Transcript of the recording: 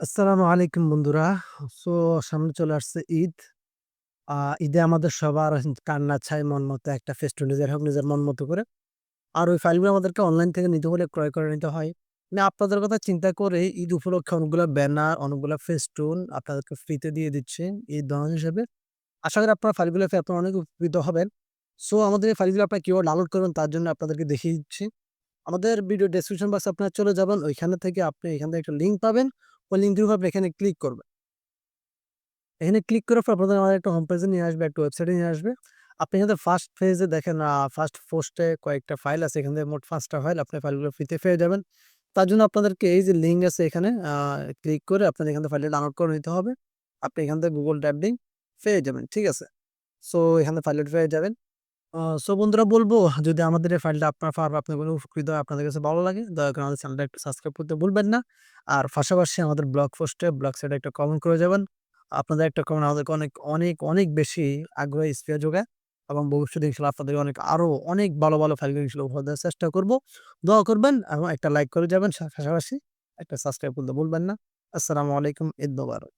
আসসালামু আলাইকুম বন্ধুরা। সো সামনে চলে আসছে ঈদ। ঈদে আমাদের সবার কান্না চায় মন মতো একটা ফেস্টুন নিজের হোক নিজের মন মতো করে। আর ওই ফাইলগুলো আমাদেরকে অনলাইন থেকে নিতে হলে ক্রয় করে নিতে হয়। আমি আপনাদের কথা চিন্তা করে ঈদ উপলক্ষে অনেকগুলা ব্যানার, অনেকগুলা ফেস্টুন আপনাদেরকে ফ্রিতে দিয়ে দিচ্ছি ঈদ দান হিসেবে। আশা করি আপনারা ফাইলগুলো আপনারা অনেক উপকৃত হবেন। সো আমাদের এই ফাইলগুলো আপনারা কীভাবে ডাউনলোড করবেন তার জন্য আপনাদেরকে দেখিয়ে দিচ্ছি। আমাদের ভিডিও ডেসক্রিপশন বক্সে আপনারা চলে যাবেন। ওইখানে থেকে আপনি এখান থেকে একটা লিঙ্ক পাবেন। ওই লিঙ্কের উপর আপনি এখানে ক্লিক করবেন। এখানে ক্লিক করার পর আপনাদের আমাদের একটা হোম পেজে নিয়ে আসবে, একটা ওয়েবসাইটে নিয়ে আসবে। আপনি এখানে ফার্স্ট পেজে দেখেন ফার্স্ট পোস্টে কয়েকটা ফাইল আছে। এখান থেকে মোট ৫ টা ফাইল। আপনি ফাইলগুলো ফ্রিতে পেয়ে যাবেন। তার জন্য আপনাদেরকে এই যে লিঙ্ক আছে এখানে ক্লিক করে আপনাদের এখান থেকে ফাইলটা ডাউনলোড করে নিতে হবে। আপনি এখান থেকে গুগল টাইপ লিঙ্ক পেয়ে যাবেন। ঠিক আছে? সো এখানে ফাইলটা পেয়ে যাবেন। সো বন্ধুরা বলব যদি আমাদের এই ফাইলটা আপনার পার আপনার কোনো উপকৃত হয় আপনাদের কাছে ভালো লাগে দয়া করে আমাদের চ্যানেলটা একটু সাবস্ক্রাইব করতে ভুলবেন না। আর পাশাপাশি আমাদের ব্লগ পোস্টে ব্লগ সাইটে একটা কমেন্ট করে যাবেন। আপনাদের একটা কমেন্ট আমাদেরকে অনেক, অনেক, অনেক বেশি আগ্রহ স্পৃহা যোগায় এবং ভবিষ্যতে ইনশাআল্লাহ আপনাদের অনেক আরও অনেক ভালো, ভালো ফাইলগুলো ইনশাআল্লাহ উপহার দেওয়ার চেষ্টা করব দোয়া করবেন এবং একটা লাইক করে যাবেন পাশাপাশি একটা সাবস্ক্রাইব করতে ভুলবেন না। আসসালামু আলাইকুম। ঈদ মোবারক।